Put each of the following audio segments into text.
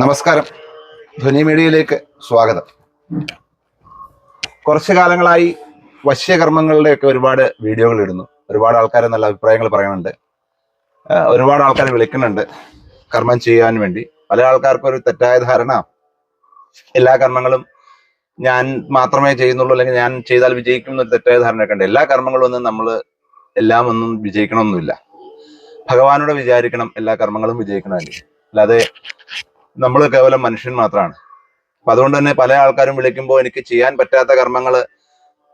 നമസ്കാരം. ധ്വനി മീഡിയയിലേക്ക് സ്വാഗതം. കുറച്ചു കാലങ്ങളായി വശ്യകർമ്മങ്ങളുടെയൊക്കെ ഒരുപാട് വീഡിയോകൾ ഇടുന്നു. ഒരുപാട് ആൾക്കാർ നല്ല അഭിപ്രായങ്ങൾ പറയുന്നുണ്ട്. ഒരുപാട് ആൾക്കാർ വിളിക്കുന്നുണ്ട് കർമ്മം ചെയ്യാൻ വേണ്ടി. പല ആൾക്കാർക്കും ഒരു തെറ്റായ ധാരണ. എല്ലാ കർമ്മങ്ങളും ഞാൻ മാത്രമേ ചെയ്യുന്നുള്ളൂ അല്ലെങ്കിൽ ഞാൻ ചെയ്താൽ വിജയിക്കും എന്നൊരു തെറ്റായ ധാരണയൊക്കെ ഉണ്ട്. എല്ലാ കർമ്മങ്ങളും ഒന്നും നമ്മൾ എല്ലാം ഒന്നും വിജയിക്കണമെന്നില്ല ഭഗവാനോട് വിചാരിക്കണം എല്ലാ കർമ്മങ്ങളും വിജയിക്കണമെങ്കിൽ അല്ലാതെ നമ്മൾ കേവലം മനുഷ്യൻ മാത്രമാണ് അപ്പൊ അതുകൊണ്ട് തന്നെ പല ആൾക്കാരും വിളിക്കുമ്പോൾ എനിക്ക് ചെയ്യാൻ പറ്റാത്ത കർമ്മങ്ങൾ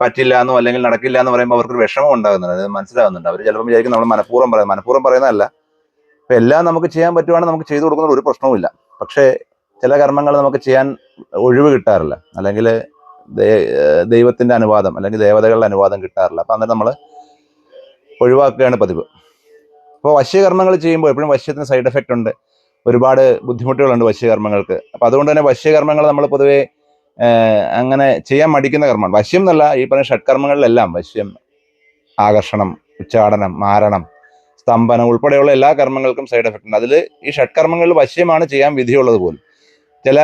പറ്റില്ല എന്നോ അല്ലെങ്കിൽ നടക്കില്ല എന്ന് പറയുമ്പോൾ അവർക്ക് വിഷമം ഉണ്ടാകുന്നുണ്ട്. അത് മനസ്സിലാവുന്നുണ്ട് അവർ ചിലപ്പോൾ വിചാരിക്കും നമ്മൾ മനഃപൂർവം പറയും മനഃപൂർവം പറയുന്നതല്ല. അപ്പൊ എല്ലാം നമുക്ക് ചെയ്യാൻ പറ്റുവാണെങ്കിൽ നമുക്ക് ചെയ്തു കൊടുക്കുന്ന ഒരു പ്രശ്നവുമില്ല പക്ഷേ ചില കർമ്മങ്ങൾ നമുക്ക് ചെയ്യാൻ ഒഴിവ് കിട്ടാറില്ല. അല്ലെങ്കിൽ ദൈവത്തിന്റെ അനുവാദം അല്ലെങ്കിൽ ദേവതകളുടെ അനുവാദം കിട്ടാറില്ല. അപ്പൊ അന്നേരം നമ്മൾ ഒഴിവാക്കുകയാണ് പതിവ്. അപ്പോൾ വശ്യകർമ്മങ്ങൾ ചെയ്യുമ്പോൾ എപ്പോഴും വശ്യത്തിന് സൈഡ് എഫക്റ്റ് ഉണ്ട്. ഒരുപാട് ബുദ്ധിമുട്ടുകളുണ്ട് വശ്യകർമ്മങ്ങൾക്ക്. അപ്പൊ അതുകൊണ്ട് തന്നെ വശ്യകർമ്മങ്ങൾ നമ്മൾ പൊതുവേ അങ്ങനെ ചെയ്യാൻ മടിക്കുന്ന കർമ്മമാണ്. വശ്യം എന്നല്ല ഈ പറഞ്ഞ ഷഡ്കർമ്മങ്ങളിലെല്ലാം വശ്യം ആകർഷണം ഉച്ചാടനം മാരണം സ്തംഭനം ഉൾപ്പെടെയുള്ള എല്ലാ കർമ്മങ്ങൾക്കും സൈഡ് എഫക്റ്റ് ഉണ്ട്. അതിൽ ഈ ഷഡ്കർമ്മങ്ങളിൽ വശ്യമാണ് ചെയ്യാൻ വിധിയുള്ളത് പോലും. ചില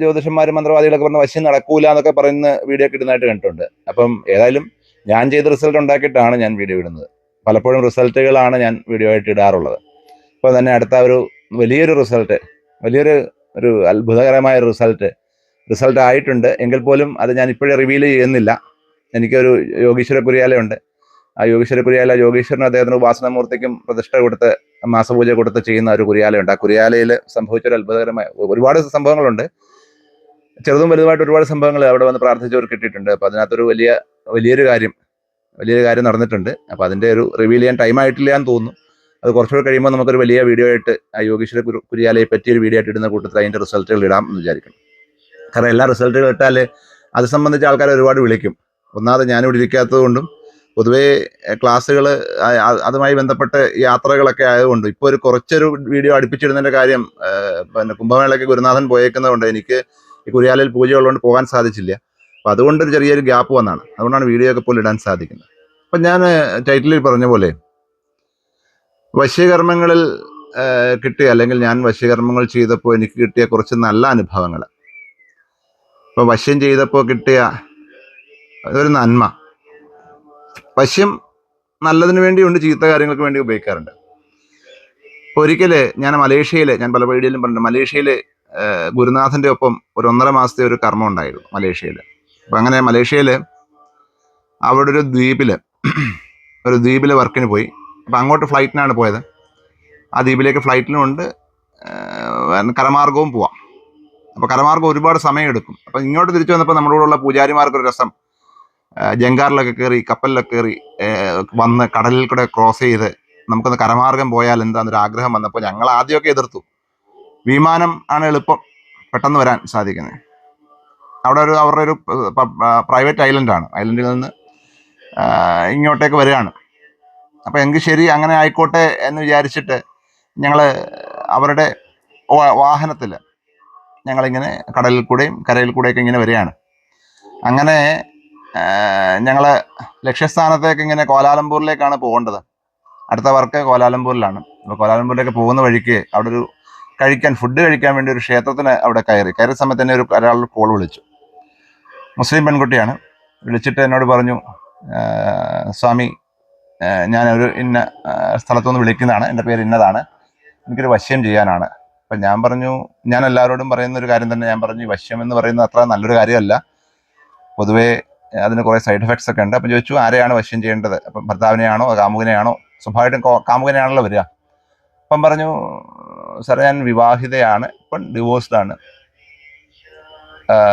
ജ്യോതിഷന്മാരും മന്ത്രവാദികളൊക്കെ പറഞ്ഞ വശ്യം നടക്കൂല എന്നൊക്കെ പറയുന്ന വീഡിയോ ഒക്കെ ഇടുന്നതായിട്ട് കണ്ടിട്ടുണ്ട്. അപ്പം ഏതായാലും ഞാൻ ചെയ്ത റിസൾട്ട് ഉണ്ടാക്കിയിട്ടാണ് ഞാൻ വീഡിയോ ഇടുന്നത്. പലപ്പോഴും റിസൾട്ടുകളാണ് ഞാൻ വീഡിയോ ആയിട്ട് ഇടാറുള്ളത്. ഇപ്പോൾ തന്നെ അടുത്ത ഒരു വലിയൊരു റിസൾട്ട് വലിയൊരു ഒരു അത്ഭുതകരമായ റിസൾട്ട് റിസൾട്ട് ആയിട്ടുണ്ട്. എങ്കിൽ പോലും അത് ഞാൻ ഇപ്പോഴേ റിവീൽ ചെയ്യുന്നില്ല. എനിക്കൊരു യോഗീശ്വര കുര്യാലയുണ്ട്. ആ യോഗീശ്വര കുര്യാല യോഗീശ്വരനും അദ്ദേഹത്തിന് ഉപാസനമൂർത്തിക്കും പ്രതിഷ്ഠ കൊടുത്ത് മാസപൂജ കൊടുത്ത് ചെയ്യുന്ന ഒരു കുര്യാലയുണ്ട്. ആ കുര്യാലയിൽ സംഭവിച്ച ഒരു അത്ഭുതകരമായ ഒരുപാട് സംഭവങ്ങളുണ്ട്. ചെറുതും വലുതുമായിട്ട് ഒരുപാട് സംഭവങ്ങൾ അവിടെ വന്ന് പ്രാർത്ഥിച്ചവർ കിട്ടിയിട്ടുണ്ട്. അപ്പൊ അതിനകത്തൊരു വലിയ വലിയൊരു കാര്യം വലിയൊരു കാര്യം നടന്നിട്ടുണ്ട്. അപ്പൊ അതിന്റെ ഒരു റിവീൽ ചെയ്യാൻ ടൈം ആയിട്ടില്ല എന്ന് തോന്നുന്നു. അത് കുറച്ചുകൂടെ കഴിയുമ്പോൾ നമുക്കൊരു വലിയ വീഡിയോ ആയിട്ട് ആ യോഗീശ്വര കുര്യാലയെ പറ്റിയ പറ്റിയൊരു വീഡിയോ ആയിട്ട് ഇടുന്ന കൂട്ടത്തിൽ അതിന്റെ റിസൾട്ടുകൾ ഇടാം എന്ന് വിചാരിക്കണം കാരണം എല്ലാ റിസൾട്ടുകൾ ഇട്ടാൽ അത് സംബന്ധിച്ച് ആൾക്കാർ ഒരുപാട് വിളിക്കും. ഒന്നാമത് ഞാനിവിടെ ഇരിക്കാത്തത് കൊണ്ടും പൊതുവേ ക്ലാസ്സുകൾ അതുമായി ബന്ധപ്പെട്ട യാത്രകളൊക്കെ ആയതുകൊണ്ട് ഇപ്പോൾ ഒരു കുറച്ചൊരു വീഡിയോ അടുപ്പിച്ചിടുന്നതിന്റെ കാര്യം പിന്നെ കുംഭമേളയ്ക്ക് ഗുരുനാഥൻ പോയേക്കുന്നതുകൊണ്ട് എനിക്ക് ഈ കുര്യാലയിൽ പൂജ ഉള്ളതുകൊണ്ട് പോകാൻ സാധിച്ചില്ല. അപ്പോൾ അതുകൊണ്ട് ഒരു ചെറിയൊരു ഗ്യാപ്പ് വന്നാണ്. അതുകൊണ്ടാണ് വീഡിയോ ഒക്കെ പോലും ഇടാൻ സാധിക്കുന്നത്. അപ്പം ഞാൻ ടൈറ്റിലിൽ പറഞ്ഞ പോലെ വശ്യകർമ്മങ്ങളിൽ കിട്ടിയ അല്ലെങ്കിൽ ഞാൻ വശ്യകർമ്മങ്ങൾ ചെയ്തപ്പോൾ എനിക്ക് കിട്ടിയ കുറച്ച് നല്ല അനുഭവങ്ങൾ. ഇപ്പോൾ വശ്യം ചെയ്തപ്പോൾ കിട്ടിയ ഒരു നന്മ. വശ്യം നല്ലതിന് വേണ്ടിയുണ്ട് ചീത്ത കാര്യങ്ങൾക്ക് വേണ്ടി ഉപയോഗിക്കാറുണ്ട്. ഇപ്പൊ ഒരിക്കൽ ഞാൻ മലേഷ്യയിൽ ഞാൻ പല വീഡിയോയിലും പറഞ്ഞിട്ടുണ്ട് മലേഷ്യയിൽ ഗുരുനാഥന്റെ ഒപ്പം ഒരു ഒന്നര മാസത്തെ ഒരു കർമ്മം ഉണ്ടായിരുന്നു മലേഷ്യയിൽ അപ്പൊ അങ്ങനെ മലേഷ്യയിൽ അവിടെ ഒരു ദ്വീപിൽ ഒരു ദ്വീപിൽ വർക്കിന് പോയി. അപ്പൊ അങ്ങോട്ട് ഫ്ലൈറ്റിനാണ് പോയത്. ആ ദ്വീപിലേക്ക് ഫ്ലൈറ്റിലും ഉണ്ട്. കരമാർഗവും പോവാം. അപ്പോൾ കരമാർഗം ഒരുപാട് സമയം എടുക്കും അപ്പോൾ ഇങ്ങോട്ട് തിരിച്ചു വന്നപ്പോൾ നമ്മുടെ കൂടെയുള്ള പൂജാരിമാർക്ക് ഒരു രസം. ജങ്കാറിലൊക്കെ കയറി കപ്പലിലൊക്കെ കയറി വന്ന് കടലിൽ കൂടെ ക്രോസ് ചെയ്ത് നമുക്കൊന്ന് കരമാർഗം പോയാൽ എന്താന്നൊരു ആഗ്രഹം വന്നപ്പോൾ ഞങ്ങൾ ആദ്യമൊക്കെ എതിർത്തു. വിമാനം ആണ് എളുപ്പം പെട്ടെന്ന് വരാൻ സാധിക്കുന്നത്. അവിടെ ഒരു അവരുടെ ഒരു പ്രൈവറ്റ് ഐലൻഡാണ്. ഐലൻഡിൽ നിന്ന് ഇങ്ങോട്ടേക്ക് വരികയാണ്. അപ്പോൾ എങ്കിൽ ശരി അങ്ങനെ ആയിക്കോട്ടെ എന്ന് വിചാരിച്ചിട്ട് ഞങ്ങൾ അവരുടെ വാഹനത്തിൽ ഞങ്ങളിങ്ങനെ കടലിൽ കൂടെയും കരയിൽ കൂടെയൊക്കെ ഇങ്ങനെ വരികയാണ്. അങ്ങനെ ഞങ്ങൾ ലക്ഷ്യസ്ഥാനത്തേക്ക് ഇങ്ങനെ കോലാലംപൂരിലേക്കാണ് പോകേണ്ടത്. അടുത്ത വർക്ക് കോലാലംപൂരിലാണ്. അപ്പോൾ കോലാലംപൂരിലേക്ക് പോകുന്ന വഴിക്ക് അവിടെ ഒരു കഴിക്കാൻ ഫുഡ് കഴിക്കാൻ വേണ്ടി ഒരു ക്ഷേത്രത്തിന് അവിടെ കയറി. കയറിയ സമയത്ത് തന്നെ ഒരു ഒരാൾ കോൾ വിളിച്ചു. മുസ്ലിം പെൺകുട്ടിയാണ്. വിളിച്ചിട്ട് എന്നോട് പറഞ്ഞു സ്വാമി ആ, ഒരു ഇന്ന സ്ഥലത്തുനിന്ന് വിളിക്കുന്നതാണ്. എന്റെ പേര് ഇന്നതാണ്. എനിക്കൊരു വശ്യം ചെയ്യാനാണ്. അപ്പം ഞാൻ പറഞ്ഞു ഞാൻ എല്ലാവരോടും പറയുന്ന ഒരു കാര്യം തന്നെ ഞാൻ പറഞ്ഞു വശ്യം എന്ന് പറയുന്നത് അത്ര നല്ലൊരു കാര്യമല്ല. പൊതുവേ അതിന് കുറേ സൈഡ് എഫക്ട്സ് ഒക്കെ ഉണ്ട്. അപ്പം ചോദിച്ചു ആരെയാണ് വശ്യം ചെയ്യേണ്ടത്? അപ്പം ഭർത്താവിനെയാണോ കാമുകനെയാണോ? സ്വാഭാവികമായിട്ടും കോ- കാമുകനെയാണല്ലോ വരിക. അപ്പം പറഞ്ഞു സാറേ ഞാൻ വിവാഹിതയാണ്. ഇപ്പം ഡിവോഴ്സ്ഡ് ആണ്.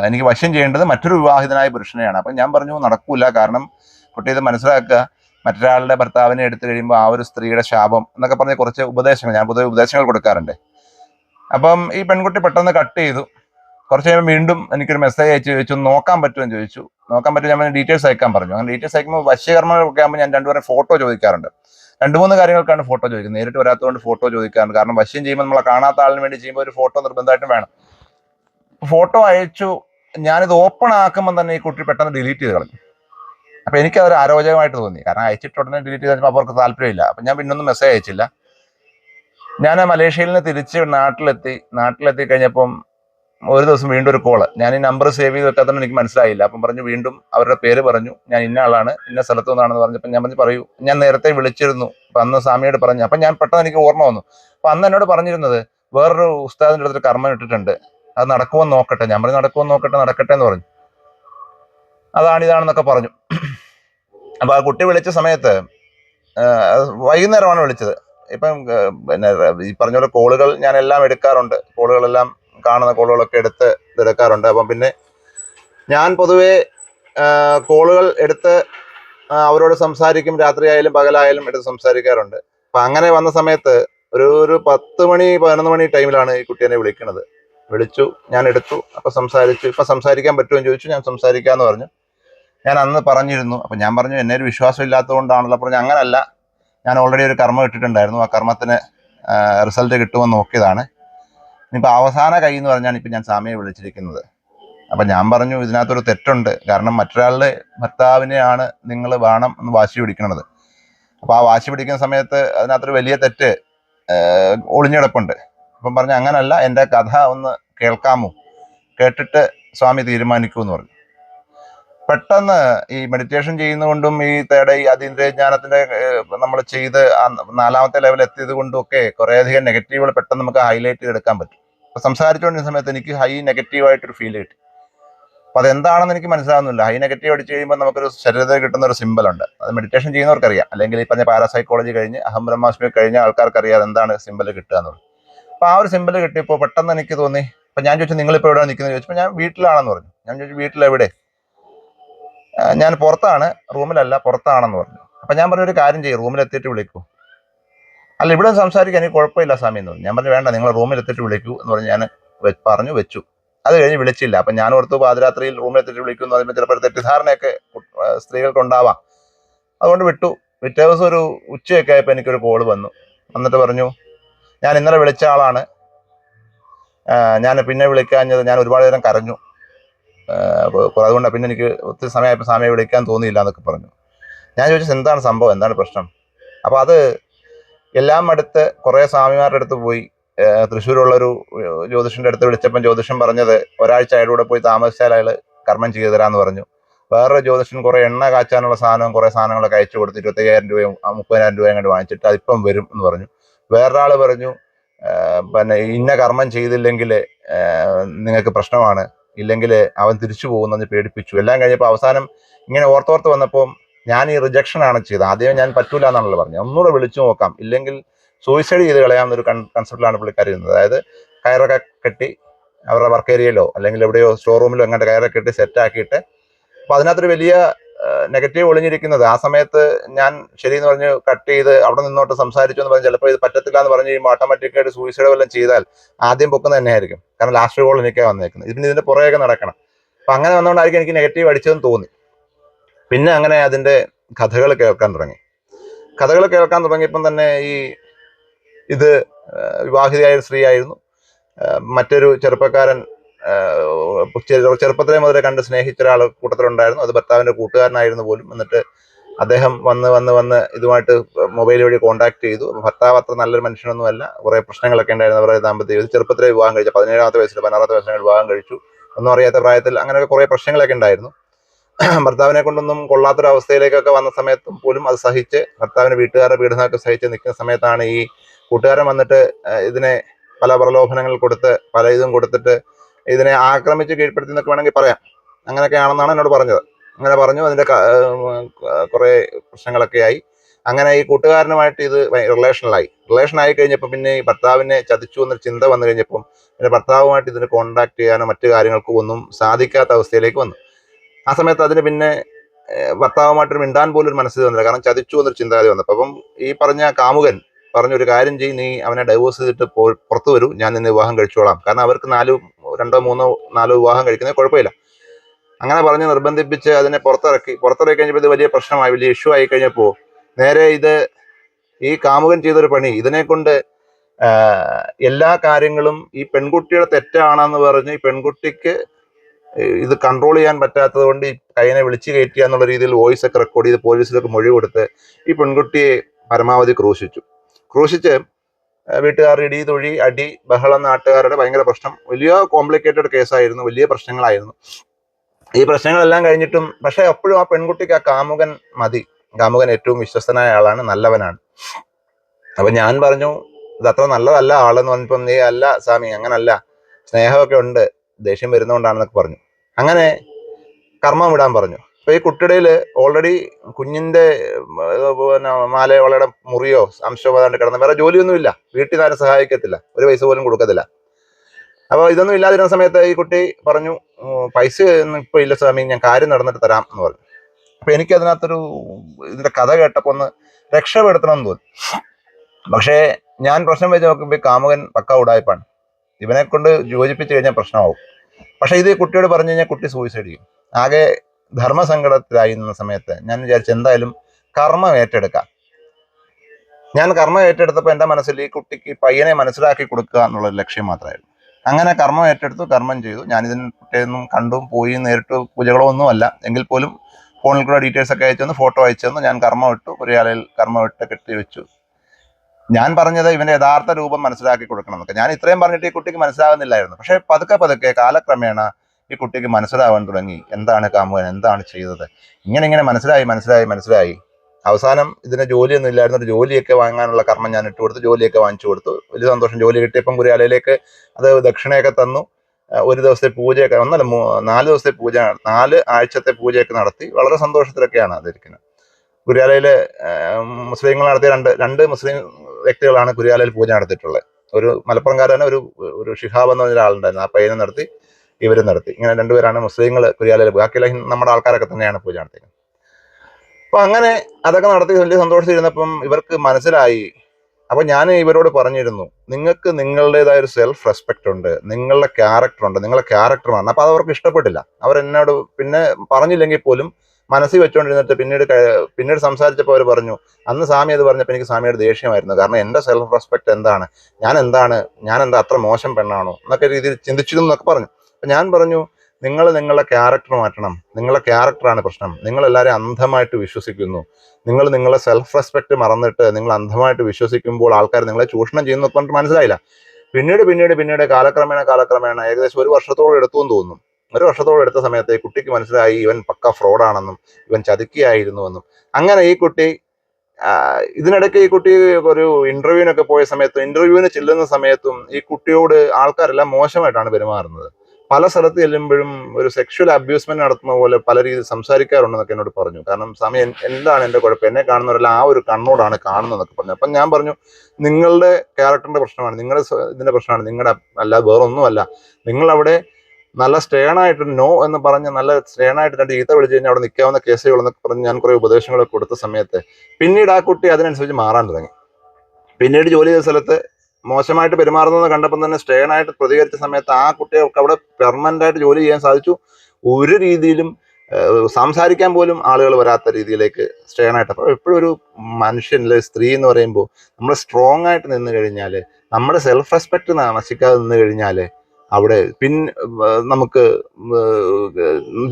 എനിക്ക് വശ്യം ചെയ്യേണ്ടത് മറ്റൊരു വിവാഹിതനായ പുരുഷനെയാണ്. അപ്പം ഞാൻ പറഞ്ഞു നടക്കൂല. കാരണം കുട്ടി ഇത് മനസ്സിലാക്കുക. മറ്റൊരാളുടെ ഭർത്താവിനെ എടുത്തു കഴിയുമ്പോൾ ആ ഒരു സ്ത്രീയുടെ ശാപം എന്നൊക്കെ പറഞ്ഞ് കുറച്ച് ഉപദേശങ്ങൾ ഞാൻ പൊതുവെ ഉപദേശങ്ങൾ കൊടുക്കാറുണ്ട്. അപ്പം ഈ പെൺകുട്ടി പെട്ടെന്ന് കട്ട് ചെയ്തു. കുറച്ച് കഴിയുമ്പോൾ വീണ്ടും എനിക്കൊരു മെസ്സേജ് അയച്ചു ചോദിച്ചു നോക്കാൻ പറ്റുമോ? എന്ന് ചോദിച്ചു. നോക്കാൻ പറ്റും ഞാൻ ഡീറ്റെയിൽസ് അയക്കാൻ പറഞ്ഞു. അങ്ങനെ ഡീറ്റെയിൽസ് അയക്കുമ്പോൾ വശ്യകർമ്മങ്ങളൊക്കെ ആകുമ്പോൾ ഞാൻ രണ്ടുപേരും ഫോട്ടോ ചോദിക്കാറുണ്ട്. രണ്ട് മൂന്ന് കാര്യങ്ങൾക്കാണ് ഫോട്ടോ ചോദിക്കുന്നത്. നേരിട്ട് വരാത്തതുകൊണ്ട് ഫോട്ടോ ചോദിക്കാറുണ്ട്. കാരണം വശ്യം ചെയ്യുമ്പോൾ നമ്മളെ കാണാത്ത ആളിന് വേണ്ടി ചെയ്യുമ്പോൾ ഒരു ഫോട്ടോ നിർബന്ധമായിട്ടും വേണം. ഫോട്ടോ അയച്ചു ഞാനിത് ഓപ്പൺ ആക്കുമ്പോൾ തന്നെ ഈ കുട്ടി പെട്ടെന്ന് ഡിലീറ്റ് ചെയ്ത് കളഞ്ഞു. അപ്പൊ എനിക്ക് അതൊരു ആരോചകമായിട്ട് തോന്നി. കാരണം അയച്ചിട്ട് ഉടനെ ഡിലീറ്റ് ചെയ്തപ്പോൾ അവർക്ക് താല്പര്യമില്ല. അപ്പൊ ഞാൻ പിന്നൊന്നും മെസ്സേജ് അയച്ചില്ല. ഞാൻ മലേഷ്യയിൽ നിന്ന് തിരിച്ച് നാട്ടിലെത്തി. നാട്ടിലെത്തി കഴിഞ്ഞപ്പം ഒരു ദിവസം വീണ്ടും ഒരു കോൾ ഞാൻ ഈ നമ്പർ സേവ് ചെയ്ത് വെക്കാത്തതുകൊണ്ട് എനിക്ക് മനസ്സിലായില്ല. അപ്പം പറഞ്ഞു വീണ്ടും അവരുടെ പേര് പറഞ്ഞു. ഞാൻ ഇന്ന ആളാണ് ഇന്ന സ്ഥലത്തു നിന്നാണെന്ന് പറഞ്ഞപ്പോൾ ഞാൻ പറഞ്ഞു പറയൂ. ഞാൻ നേരത്തെ വിളിച്ചിരുന്നു. അപ്പം അന്ന് സ്വാമിയോട് പറഞ്ഞു. അപ്പം ഞാൻ പെട്ടെന്ന് എനിക്ക് ഓർമ്മ വന്നു. അപ്പം അന്ന് എന്നോട് പറഞ്ഞിരുന്നത് വേറൊരു ഉസ്താദിന്റെ അടുത്തൊരു കർമ്മം ഇട്ടിട്ടുണ്ട്. അത് നടക്കുമെന്ന് നോക്കട്ടെ. ഞാൻ പറഞ്ഞു നടക്കുമെന്ന് നോക്കട്ടെ നടക്കട്ടെ എന്ന് പറഞ്ഞു. അതാണ് ഇതാണെന്നൊക്കെ പറഞ്ഞു. അപ്പോൾ ആ കുട്ടി വിളിച്ച സമയത്ത് വൈകുന്നേരമാണ് വിളിച്ചത്. ഇപ്പം പിന്നെ ഈ പറഞ്ഞ പോലെ കോളുകൾ ഞാൻ എല്ലാം എടുക്കാറുണ്ട്. കോളുകളെല്ലാം കാണുന്ന കോളുകളൊക്കെ എടുത്ത് എടുക്കാറുണ്ട്. അപ്പം പിന്നെ ഞാൻ പൊതുവേ കോളുകൾ എടുത്ത് അവരോട് സംസാരിക്കും. രാത്രിയായാലും പകലായാലും എടുത്ത് സംസാരിക്കാറുണ്ട്. അപ്പം അങ്ങനെ വന്ന സമയത്ത് ഒരു ഒരു പത്ത് മണി പതിനൊന്ന് മണി ടൈമിലാണ് ഈ കുട്ടി വിളിക്കുന്നത്. വിളിച്ചു ഞാൻ എടുത്തു. അപ്പം സംസാരിച്ചു. ഇപ്പം സംസാരിക്കാൻ പറ്റുമെന്ന് ചോദിച്ചു. ഞാൻ സംസാരിക്കാമെന്ന് പറഞ്ഞു. ഞാൻ അന്ന് പറഞ്ഞിരുന്നു. അപ്പൊ ഞാൻ പറഞ്ഞു എന്നെ ഒരു വിശ്വാസം ഇല്ലാത്തതുകൊണ്ടാണല്ലോ. പറഞ്ഞു അങ്ങനല്ല. ഞാൻ ഓൾറെഡി ഒരു കർമ്മം ഇട്ടിട്ടുണ്ടായിരുന്നു. ആ കർമ്മത്തിന് റിസൾട്ട് കിട്ടുമെന്ന് നോക്കിയതാണ്. ഇനിയിപ്പോൾ അവസാന കൈ എന്ന് പറഞ്ഞാണ് ഇപ്പം ഞാൻ സാമിയെ വിളിച്ചിരിക്കുന്നത്. അപ്പം ഞാൻ പറഞ്ഞു ഇതിനകത്തൊരു തെറ്റുണ്ട്. കാരണം മറ്റൊരാളുടെ ഭർത്താവിനെയാണ് നിങ്ങൾ വേണം എന്ന് വാശി പിടിക്കുന്നത് അപ്പോൾ ആ വാശി പിടിക്കുന്ന സമയത്ത് അതിനകത്തൊരു വലിയ തെറ്റ് ഒളിഞ്ഞിടപ്പുണ്ട് അപ്പം പറഞ്ഞു അങ്ങനല്ല. എന്റെ കഥ ഒന്ന് കേൾക്കാമോ? കേട്ടിട്ട് സ്വാമി തീരുമാനിക്കൂ എന്ന് പറഞ്ഞു. പെട്ടെന്ന് ഈ മെഡിറ്റേഷൻ ചെയ്യുന്നതുകൊണ്ടും ഈ തേടെ ഈ അതീന്ദ്രിയ ജ്ഞാനത്തിന്റെ നമ്മൾ ചെയ്ത് നാലാമത്തെ ലെവൽ എത്തിയത് കൊണ്ടും ഒക്കെ കുറേയധികം നെഗറ്റീവുകൾ പെട്ടെന്ന് നമുക്ക് ഹൈലൈറ്റ് ചെയ്തെടുക്കാൻ പറ്റും. അപ്പൊ സംസാരിച്ചുകൊണ്ടിരുന്ന സമയത്ത് എനിക്ക് ഹൈ നെഗറ്റീവ് ആയിട്ടൊരു ഫീൽ കിട്ടി. അപ്പൊ അതെന്താണെന്ന് എനിക്ക് മനസ്സിലാവുന്നില്ല. ഹൈ നെഗറ്റീവ് അടിച്ച് കഴിയുമ്പോൾ നമുക്കൊരു ശരീരത്തിൽ കിട്ടുന്ന ഒരു സിമ്പിൾ ഉണ്ട്. അത് മെഡിറ്റേഷൻ ചെയ്യുന്നവർക്കറിയാം. അല്ലെങ്കിൽ ഈ പറഞ്ഞ പാരാസൈക്കോളജി കഴിഞ്ഞ് അഹം ബ്രഹ്മാസ്മി കഴിഞ്ഞ ആൾക്കാർക്കറിയാം എന്താണ് സിമ്പിൾ കിട്ടുക എന്നുള്ളത്. അപ്പൊ ആ ഒരു സിമ്പിൾ കിട്ടിയപ്പോൾ പെട്ടെന്ന് എനിക്ക് തോന്നി അപ്പൊ ഞാൻ ചോദിച്ചു നിങ്ങളിപ്പോൾ എവിടെയാണ് നിൽക്കുന്നത്? ചോദിച്ചപ്പോൾ ഞാൻ വീട്ടിലാണെന്ന് പറഞ്ഞു. ഞാൻ ചോദിച്ചു വീട്ടിലെവിടെ? ഞാൻ പുറത്താണ് റൂമിലല്ല പുറത്താണെന്ന് പറഞ്ഞു. അപ്പൊ ഞാൻ പറഞ്ഞു ഒരു കാര്യം ചെയ്യും റൂമിൽ എത്തിയിട്ട് വിളിക്കൂ. അല്ല ഇവിടെ സംസാരിക്കാൻ എനിക്ക് കുഴപ്പമില്ല സ്വാമി എന്ന് പറഞ്ഞു. ഞാൻ പറഞ്ഞു വേണ്ട നിങ്ങൾ റൂമിൽ എത്തിയിട്ട് വിളിക്കൂ എന്ന് പറഞ്ഞ് ഞാൻ പറഞ്ഞു വെച്ചു. അത് കഴിഞ്ഞ് വിളിച്ചില്ല. അപ്പൊ ഞാൻ ഓർത്തു പാതിരാത്രിയിൽ റൂമിൽ എത്തിയിട്ട് വിളിക്കും എന്ന് പറയുമ്പോൾ ചിലപ്പോൾ തെറ്റിദ്ധാരണയൊക്കെ സ്ത്രീകൾക്കുണ്ടാവാം. അതുകൊണ്ട് വിട്ടു. പിറ്റേ ദിവസം ഒരു ഉച്ചയൊക്കെ ആയപ്പോൾ എനിക്കൊരു കോൾ വന്നു. എന്നിട്ട് പറഞ്ഞു ഞാൻ ഇന്നലെ വിളിച്ച ആളാണ്. ഞാൻ പിന്നെ വിളിക്കാഞ്ഞത് ഞാൻ ഒരുപാട് നേരം കരഞ്ഞു. അപ്പോൾ അതുകൊണ്ടാണ് പിന്നെ എനിക്ക് ഒത്തിരി സമയമായപ്പോൾ സമയം വിളിക്കാൻ തോന്നിയില്ല എന്നൊക്കെ പറഞ്ഞു. ഞാൻ ചോദിച്ചത് എന്താണ് സംഭവം? എന്താണ് പ്രശ്നം? അപ്പോൾ അത് എല്ലാം അടുത്ത് കുറേ സ്വാമിമാരുടെ അടുത്ത് പോയി. തൃശ്ശൂരുള്ളൊരു ജ്യോതിഷന്റെ അടുത്ത് വിളിച്ചപ്പം ജ്യോതിഷൻ പറഞ്ഞത് ഒരാഴ്ച അയാളൂടെ പോയി താമസിച്ചാൽ അയാൾ കർമ്മം ചെയ്തു തരാമെന്ന് പറഞ്ഞു. വേറൊരു ജ്യോതിഷൻ കുറേ എണ്ണ കാച്ചാനുള്ള സാധനവും കുറേ സാധനങ്ങളൊക്കെ അയച്ചു കൊടുത്ത് ഇരുപത്തയ്യായിരം രൂപയും മുപ്പതിനായിരം രൂപയും കണ്ട് വാങ്ങിച്ചിട്ട് അതിപ്പം വരും എന്ന് പറഞ്ഞു. വേറൊരാൾ പറഞ്ഞു പിന്നെ ഇന്ന കർമ്മം ചെയ്തില്ലെങ്കിൽ നിങ്ങൾക്ക് പ്രശ്നമാണ്. ഇല്ലെങ്കിൽ അവൻ തിരിച്ചു പോകുന്നെന്ന് പേടിപ്പിച്ചു. എല്ലാം കഴിഞ്ഞപ്പോൾ അവസാനം ഇങ്ങനെ ഓർത്തോർത്ത് വന്നപ്പോൾ ഞാൻ ഈ റിജക്ഷൻ ആണ് ചെയ്തത്. ആദ്യമേ ഞാൻ പറ്റൂല എന്നാണല്ലോ പറഞ്ഞത്. ഒന്നുകൂടെ വിളിച്ചു നോക്കാം. ഇല്ലെങ്കിൽ സൂയിസൈഡ് ചെയ്ത് കളയാമെന്നൊരു കൺസെപ്റ്റിലാണ് പുള്ളിക്കാരി ഇരുന്നത്. അതായത് കയറൊക്കെ കെട്ടി അവരുടെ വർക്ക് ഏരിയയിലോ അല്ലെങ്കിൽ എവിടെയോ സ്റ്റോർ റൂമിലോ അങ്ങോട്ട് കയറൊക്കെ കെട്ടി സെറ്റ് ആക്കിയിട്ട് അപ്പൊ അതിനകത്തൊരു വലിയ നെഗറ്റീവ് ഒളിഞ്ഞിരിക്കുന്നത്. ആ സമയത്ത് ഞാൻ ശരി എന്ന് പറഞ്ഞ് കട്ട് ചെയ്ത് അവിടെ നിന്നോട്ട് സംസാരിച്ചു എന്ന് പറഞ്ഞ് ചിലപ്പോൾ ഇത് പറ്റത്തില്ല എന്ന് പറഞ്ഞു കഴിയുമ്പോൾ ഓട്ടോമാറ്റിക്കായിട്ട് സൂയിസൈഡ് വല്ലതും ചെയ്താൽ ആദ്യം പൊക്കുന്നത് തന്നെയായിരിക്കും. കാരണം ലാസ്റ്റ് ഗോൾ എനിക്കാണ് വന്നേക്കുന്നത്. ഇതിന് ഇതിന്റെ പുറകെ നടക്കണം. അപ്പൊ അങ്ങനെ വന്നുകൊണ്ടായിരിക്കും എനിക്ക് നെഗറ്റീവ് അടിച്ചതെന്ന് തോന്നി. പിന്നെ അങ്ങനെ അതിന്റെ കഥകൾ കേൾക്കാൻ തുടങ്ങി. കഥകൾ കേൾക്കാൻ തുടങ്ങിയപ്പം തന്നെ ഈ ഇത് വിവാഹിതയായ സ്ത്രീ ആയിരുന്നു. മറ്റൊരു ചെറുപ്പക്കാരൻ ചെറുപ്പത്തിലെ മുതലേ കണ്ട് സ്നേഹിച്ച ഒരാൾ കൂട്ടത്തിലുണ്ടായിരുന്നു. അത് ഭർത്താവിന്റെ കൂട്ടുകാരനായിരുന്നു പോലും. എന്നിട്ട് അദ്ദേഹം വന്ന് വന്ന് വന്ന് ഇതുമായിട്ട് മൊബൈൽ വഴി കോൺടാക്ട് ചെയ്തു. ഭർത്താവ് അത്ര നല്ലൊരു മനുഷ്യനൊന്നുമല്ല. കുറെ പ്രശ്നങ്ങളൊക്കെ ഉണ്ടായിരുന്നു അവരുടെ ദാമ്പത്യ ജീവിതം ചെറുപ്പത്തിലെ വിവാഹം കഴിച്ചു. പതിനേഴാമത്തെ വയസ്സിൽ പതിനാറാമത്തെ വയസ്സിൽ വിവാഹം കഴിച്ചു. ഒന്നും അറിയാത്ത പ്രായത്തിൽ അങ്ങനെയൊക്കെ കുറെ പ്രശ്നങ്ങളൊക്കെ ഉണ്ടായിരുന്നു. ഭർത്താവിനെ കൊണ്ടൊന്നും കൊള്ളാത്തൊരു അവസ്ഥയിലേക്കൊക്കെ വന്ന സമയത്തും പോലും അത് സഹിച്ച് ഭർത്താവിന് വീട്ടുകാരുടെ പീഡനമൊക്കെ സഹിച്ച് നിൽക്കുന്ന സമയത്താണ് ഈ കൂട്ടുകാരൻ വന്നിട്ട് ഇതിനെ പല പ്രലോഭനങ്ങൾ കൊടുത്ത് പല ഇതും കൊടുത്തിട്ട് ഇതിനെ ആക്രമിച്ച് കീഴ്പ്പെടുത്തി എന്നൊക്കെ വേണമെങ്കിൽ പറയാം. അങ്ങനെയൊക്കെ ആണെന്നാണ് എന്നോട് പറഞ്ഞത്. അങ്ങനെ പറഞ്ഞു. അതിന്റെ കുറേ പ്രശ്നങ്ങളൊക്കെ ആയി. അങ്ങനെ ഈ കൂട്ടുകാരനുമായിട്ട് ഇത് റിലേഷനിലായി. റിലേഷൻ ആയി കഴിഞ്ഞപ്പോൾ പിന്നെ ഈ ഭർത്താവിനെ ചതിച്ചു എന്നൊരു ചിന്ത വന്നു കഴിഞ്ഞപ്പം പിന്നെ ഭർത്താവുമായിട്ട് ഇതിന് കോണ്ടാക്ട് ചെയ്യാനോ മറ്റു കാര്യങ്ങൾക്കും ഒന്നും സാധിക്കാത്ത അവസ്ഥയിലേക്ക് വന്നു. ആ സമയത്ത് അതിന് പിന്നെ ഭർത്താവുമായിട്ടൊരു മിണ്ടാൻ പോലും ഒരു മനസ്സിൽ വന്നില്ല. കാരണം ചതിച്ചു എന്നൊരു ചിന്താഗതി വന്നപ്പോൾ. അപ്പം ഈ പറഞ്ഞ കാമുകൻ പറഞ്ഞൊരു കാര്യം ചെയ്യും. നീ അവനെ ഡൈവോഴ്സ് ചെയ്തിട്ട് പുറത്തു വരൂ. ഞാൻ നിന്നെ വിവാഹം കഴിച്ചോളാം. കാരണം അവർക്ക് നാലോ രണ്ടോ മൂന്നോ നാലോ വിവാഹം കഴിക്കുന്നത് കുഴപ്പമില്ല. അങ്ങനെ പറഞ്ഞ് നിർബന്ധിപ്പിച്ച് അതിനെ പുറത്തിറക്കി പുറത്തിറക്കി കഴിഞ്ഞപ്പോൾ ഇത് വലിയ പ്രശ്നമായി വലിയ ഇഷ്യൂ ആയി കഴിഞ്ഞപ്പോൾ നേരെ ഇത് ഈ കാമുകൻ ചെയ്തൊരു പണി. ഇതിനെ കൊണ്ട് എല്ലാ കാര്യങ്ങളും ഈ പെൺകുട്ടിയുടെ തെറ്റാണെന്ന് പറഞ്ഞ് ഈ പെൺകുട്ടിക്ക് ഇത് കൺട്രോൾ ചെയ്യാൻ പറ്റാത്തത് കൊണ്ട് ഈ കൈനെ വിളിച്ചു കയറ്റുക എന്നുള്ള രീതിയിൽ വോയിസ് ഒക്കെ റെക്കോർഡ് ചെയ്ത് പോലീസിലൊക്കെ മൊഴി കൊടുത്ത് ഈ പെൺകുട്ടിയെ പരമാവധി ക്രൂശിച്ചു. ക്രൂശിച്ച് ആ, വീട്ടുകാർ ഇടി തൊഴി അടി ബഹളം നാട്ടുകാരുടെ ഭയങ്കര പ്രശ്നം. വലിയ കോംപ്ലിക്കേറ്റഡ് കേസായിരുന്നു വലിയ പ്രശ്നങ്ങളായിരുന്നു. ഈ പ്രശ്നങ്ങളെല്ലാം കഴിഞ്ഞിട്ടും പക്ഷേ എപ്പോഴും ആ പെൺകുട്ടിക്ക് ആ കാമുകൻ മതി. കാമുകൻ ഏറ്റവും വിശ്വസ്തനായ ആളാണ് നല്ലവനാണ്. അപ്പൊ ഞാൻ പറഞ്ഞു ഇത് അത്ര നല്ലതല്ല ആളെന്ന് പറഞ്ഞപ്പം നീ അല്ല സ്വാമി അങ്ങനല്ല. സ്നേഹമൊക്കെ ഉണ്ട് ദേഷ്യം വരുന്നതുകൊണ്ടാണെന്നൊക്കെ പറഞ്ഞു. അങ്ങനെ കർമ്മം വിടാൻ പറഞ്ഞു. അപ്പൊ ഈ കുട്ടിയുടെ ഓൾറെഡി കുഞ്ഞിന്റെ പിന്നെ മാലയോളയുടെ മുറിയോ അംശമോ ഏതാണ്ട് കിടന്ന് വേറെ ജോലിയൊന്നുമില്ല. വീട്ടിൽ നിന്ന് ആരും സഹായിക്കത്തില്ല. ഒരു പൈസ പോലും കൊടുക്കത്തില്ല. അപ്പോൾ ഇതൊന്നും ഇല്ലാതിരുന്ന സമയത്ത് ഈ കുട്ടി പറഞ്ഞു "ഉം, പൈസ ഒന്നും ഇപ്പൊ ഇല്ല സ്വാമി ഞാൻ കാര്യം നടന്നിട്ട് തരാം എന്ന് പറഞ്ഞു. അപ്പൊ എനിക്ക് അതിനകത്തൊരു ഇതിന്റെ കഥ കേട്ടപ്പോ ഒന്ന് രക്ഷപ്പെടുത്തണം എന്ന് തോന്നി. പക്ഷേ ഞാൻ പ്രശ്നം വെച്ച് നോക്കുമ്പോൾ കാമുകൻ പക്ക ഉടായ്പാണ്. ഇവനെ കൊണ്ട് യോജിപ്പിച്ച് കഴിഞ്ഞാൽ പ്രശ്നമാവും. പക്ഷേ ഇത് കുട്ടിയോട് പറഞ്ഞു കഴിഞ്ഞാൽ കുട്ടി സൂയിസൈഡ് ചെയ്യും. ആകെ ധർമ്മസങ്കടത്തിലായിരുന്ന സമയത്ത് ഞാൻ വിചാരിച്ചു എന്തായാലും കർമ്മം ഏറ്റെടുക്കാം. ഞാൻ കർമ്മം ഏറ്റെടുത്തപ്പോൾ എന്റെ മനസ്സിൽ ഈ കുട്ടിക്ക് പയ്യനെ മനസ്സിലാക്കി കൊടുക്കുക എന്നുള്ളൊരു ലക്ഷ്യം മാത്രമായിരുന്നു. അങ്ങനെ കർമ്മം ഏറ്റെടുത്തു കർമ്മം ചെയ്തു. ഞാനിതിന് കുട്ടിയൊന്നും കണ്ടും പോയി നേരിട്ട് പൂജകളോ ഒന്നുമല്ല എങ്കിൽ പോലും ഫോണിൽ കൂടെ ഡീറ്റെയിൽസ് ഒക്കെ അയച്ചു തന്നു ഫോട്ടോ അയച്ചു തന്നു. ഞാൻ കർമ്മം ഇട്ടു കുരിയാലയിൽ കർമ്മം ഇട്ട് കെട്ടി വെച്ചു. ഞാൻ പറഞ്ഞത് ഇവന്റെ യഥാർത്ഥ രൂപം മനസ്സിലാക്കി കൊടുക്കണം എന്നൊക്കെ. ഞാൻ ഇത്രയും പറഞ്ഞിട്ട് ഈ കുട്ടിക്ക് മനസ്സിലാകുന്നില്ലായിരുന്നു. പക്ഷേ പതുക്കെ പതുക്കെ കാലക്രമേണ ഈ കുട്ടിക്ക് മനസ്സിലാവാൻ തുടങ്ങി. എന്താണ് കാമുകൻ? എന്താണ് ചെയ്തത്? ഇങ്ങനെ ഇങ്ങനെ മനസ്സിലായി മനസ്സിലായി മനസ്സിലായി. അവസാനം ഇതിന് ജോലിയൊന്നും ഇല്ലായിരുന്നു. ഒരു ജോലിയൊക്കെ വാങ്ങാനുള്ള കർമ്മം ഞാൻ ഇട്ട് കൊടുത്തു. ജോലിയൊക്കെ വാങ്ങിച്ചു കൊടുത്തു. വലിയ സന്തോഷം. ജോലി കിട്ടിയപ്പം കുരിയാലയിലേക്ക് അത് ദക്ഷിണയൊക്കെ തന്നു. ഒരു ദിവസത്തെ പൂജയൊക്കെ ഒന്നല്ല നാല് ദിവസത്തെ പൂജ നാല് ആഴ്ചത്തെ പൂജയൊക്കെ നടത്തി. വളരെ സന്തോഷത്തിലൊക്കെയാണ് അതിരിക്കുന്നത്. കുരിയാലയിലെ മുസ്ലിങ്ങൾ നടത്തിയ രണ്ട് രണ്ട് മുസ്ലിം വ്യക്തികളാണ് കുര്യാലയിൽ പൂജ നടത്തിയിട്ടുള്ളത്. ഒരു മലപ്പുറംകാരനെ ഒരു ഒരു ഷിഹാബ് എന്ന് ഒരാളുണ്ടായിരുന്നു ആ പയ്യനെ നടത്തി ഇവരും നടത്തി. ഇങ്ങനെ രണ്ടുപേരാണ് മുസ്ലിങ്ങൾ കുര്യാലയിൽ ബാക്കിയുള്ള നമ്മുടെ ആൾക്കാരൊക്കെ തന്നെയാണ് പൂജ നടത്തിയത് അപ്പൊ അങ്ങനെ അതൊക്കെ നടത്തി വലിയ സന്തോഷിച്ചിരുന്നപ്പം ഇവർക്ക് മനസ്സിലായി. അപ്പൊ ഞാൻ ഇവരോട് പറഞ്ഞിരുന്നു നിങ്ങൾക്ക് നിങ്ങളുടേതായ ഒരു സെൽഫ് റെസ്പെക്ട് ഉണ്ട് നിങ്ങളുടെ ക്യാരക്ടർ ഉണ്ട് നിങ്ങളുടെ ക്യാരക്ടറാണ് അപ്പൊ അത് അവർക്ക് ഇഷ്ടപ്പെട്ടില്ല. അവർ എന്നോട് പിന്നെ പറഞ്ഞില്ലെങ്കിൽ പോലും മനസ്സിൽ വെച്ചുകൊണ്ടിരുന്നിട്ട് പിന്നീട് പിന്നീട് സംസാരിച്ചപ്പോൾ അവർ പറഞ്ഞു അന്ന് സ്വാമി അത് പറഞ്ഞപ്പോൾ എനിക്ക് സ്വാമിയുടെ ദേഷ്യമായിരുന്നു. കാരണം എന്റെ സെൽഫ് റെസ്പെക്ട് എന്താണ്? ഞാൻ എന്താണ്? ഞാൻ എന്താ അത്ര മോശം പെണ്ണാണോ? എന്നൊക്കെ രീതിയിൽ ചിന്തിച്ചിരുന്നു എന്നൊക്കെ പറഞ്ഞു. ഞാൻ പറഞ്ഞു നിങ്ങൾ നിങ്ങളുടെ ക്യാരക്ടർ മാറ്റണം. നിങ്ങളുടെ ക്യാരക്ടറാണ് പ്രശ്നം. നിങ്ങൾ എല്ലാവരെയും അന്ധമായിട്ട് വിശ്വസിക്കുന്നു. നിങ്ങൾ നിങ്ങളെ സെൽഫ് റെസ്പെക്ട് മറന്നിട്ട് നിങ്ങൾ അന്ധമായിട്ട് വിശ്വസിക്കുമ്പോൾ ആൾക്കാർ നിങ്ങളെ ചൂഷണം ചെയ്യുന്നു പറഞ്ഞിട്ട് മനസ്സിലായില്ല. പിന്നീട് പിന്നീട് പിന്നീട് കാലക്രമേണ കാലക്രമേണ ഏകദേശം ഒരു വർഷത്തോളം എടുത്തു തോന്നുന്നു. ഒരു വർഷത്തോളം എടുത്ത സമയത്ത് കുട്ടിക്ക് മനസ്സിലായി ഇവൻ പക്ക ഫ്രോഡാണെന്നും ഇവൻ ചതുക്കിയായിരുന്നുവെന്നും അങ്ങനെ ഈ കുട്ടി ഇതിനിടയ്ക്ക് ഈ കുട്ടി ഒരു ഇന്റർവ്യൂവിനൊക്കെ പോയ സമയത്തും ഇന്റർവ്യൂവിന് ചെല്ലുന്ന സമയത്തും ഈ കുട്ടിയോട് ആൾക്കാരെല്ലാം മോശമായിട്ടാണ് പെരുമാറുന്നത്. പല സ്ഥലത്ത് ചെല്ലുമ്പോഴും ഒരു സെക്ഷൽ അബ്യൂസ്മെന്റ് നടത്തുന്ന പോലെ പല രീതിയിൽ സംസാരിക്കാറുണ്ടെന്നൊക്കെ എന്നോട് പറഞ്ഞു. കാരണം സ്വാമി എന്താണ് എന്റെ കുഴപ്പം? എന്നെ കാണുന്നവരല്ല ആ ഒരു കണ്ണോടാണ് കാണുന്നതെന്നൊക്കെ പറഞ്ഞു. അപ്പം ഞാൻ പറഞ്ഞു നിങ്ങളുടെ ക്യാരക്ടറിന്റെ പ്രശ്നമാണ് നിങ്ങളുടെ ഇതിന്റെ പ്രശ്നമാണ് നിങ്ങളുടെ അല്ല വേറൊന്നുമല്ല. നിങ്ങൾ അവിടെ നല്ല സ്റ്റേണായിട്ട് നോ എന്ന് പറഞ്ഞ് നല്ല സ്റ്റേണായിട്ട് രണ്ട് ഈത്ത വിളിച്ച് കഴിഞ്ഞാൽ അവിടെ നിൽക്കാവുന്ന കേസുകളെന്നൊക്കെ പറഞ്ഞ് ഞാൻ കുറേ ഉപദേശങ്ങളൊക്കെ കൊടുത്ത സമയത്ത് പിന്നീട് ആ കുട്ടി അതിനനുസരിച്ച് മാറാൻ തുടങ്ങി. പിന്നീട് ജോലി ചെയ്ത സ്ഥലത്ത് മോശമായിട്ട് പെരുമാറുന്നത് കണ്ടപ്പോൾ തന്നെ സ്റ്റേൺ ആയിട്ട് പ്രതികരിച്ച സമയത്ത് ആ കുട്ടികൾക്ക് അവിടെ പെർമനന്റ് ആയിട്ട് ജോലി ചെയ്യാൻ സാധിച്ചു. ഒരു രീതിയിലും സംസാരിക്കാൻ പോലും ആളുകൾ വരാത്ത രീതിയിലേക്ക് സ്റ്റേൺ ആയിട്ട് അപ്പോൾ എപ്പോഴും ഒരു മനുഷ്യൻ അല്ലെങ്കിൽ സ്ത്രീ എന്ന് പറയുമ്പോൾ നമ്മൾ സ്ട്രോങ് ആയിട്ട് നിന്ന് കഴിഞ്ഞാൽ നമ്മുടെ സെൽഫ് റെസ്പെക്ട് നശിക്കാതെ നിന്ന് കഴിഞ്ഞാൽ അവിടെ പിൻ നമുക്ക്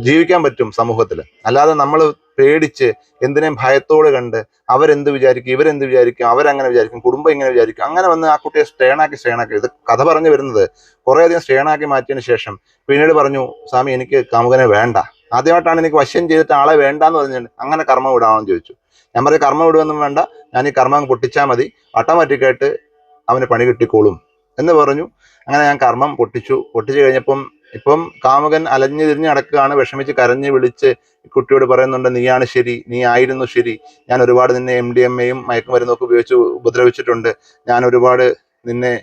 ജീവിക്കാൻ പറ്റും സമൂഹത്തിൽ അല്ലാതെ നമ്മൾ പേടിച്ച് എന്തിനേം ഭയത്തോട് കണ്ട് അവരെന്ത് വിചാരിക്കും ഇവരെന്ത് വിചാരിക്കും അവരങ്ങനെ വിചാരിക്കും കുടുംബം ഇങ്ങനെ വിചാരിക്കും. അങ്ങനെ വന്ന് ആ കുട്ടിയെ സ്റ്റേണാക്കി സ്റ്റേണാക്കി. ഇത് കഥ പറഞ്ഞു വരുന്നത് കുറേ അധികം സ്റ്റേണാക്കി മാറ്റിയതിന് ശേഷം പിന്നീട് പറഞ്ഞു സ്വാമി എനിക്ക് കാമുകനെ വേണ്ട. ആദ്യമായിട്ടാണ് എനിക്ക് വശ്യം ചെയ്തിട്ട് ആളെ വേണ്ട എന്ന് പറഞ്ഞിട്ട് അങ്ങനെ കർമ്മം വിടാമെന്ന് ചോദിച്ചു. ഞാൻ പറയും കർമ്മം വിടുമെന്നും വേണ്ട. ഞാൻ ഈ കർമ്മം പൊട്ടിച്ചാൽ മതി. ഓട്ടോമാറ്റിക്കായിട്ട് അവന് പണി കിട്ടിക്കോളും. എന്ന് പറഞ്ഞു. അങ്ങനെ ഞാൻ കർമ്മം പൊട്ടിച്ചു. പൊട്ടിച്ചു കഴിഞ്ഞപ്പം ഇപ്പം കാമുകൻ അലഞ്ഞു തിരിഞ്ഞ് നടക്കുകയാണ്. വിഷമിച്ച് കരഞ്ഞ് വിളിച്ച് കുട്ടിയോട് പറയുന്നുണ്ട് നീയാണ് ശരി നീ ആയിരുന്നു ശരി. ഞാൻ ഒരുപാട് നിന്നെ എം ഡി എം എയും മയക്കുമരുന്നൊക്കെ ഉപയോഗിച്ച് ഉപദ്രവിച്ചിട്ടുണ്ട്. ഞാൻ ഒരുപാട് നിന്നെ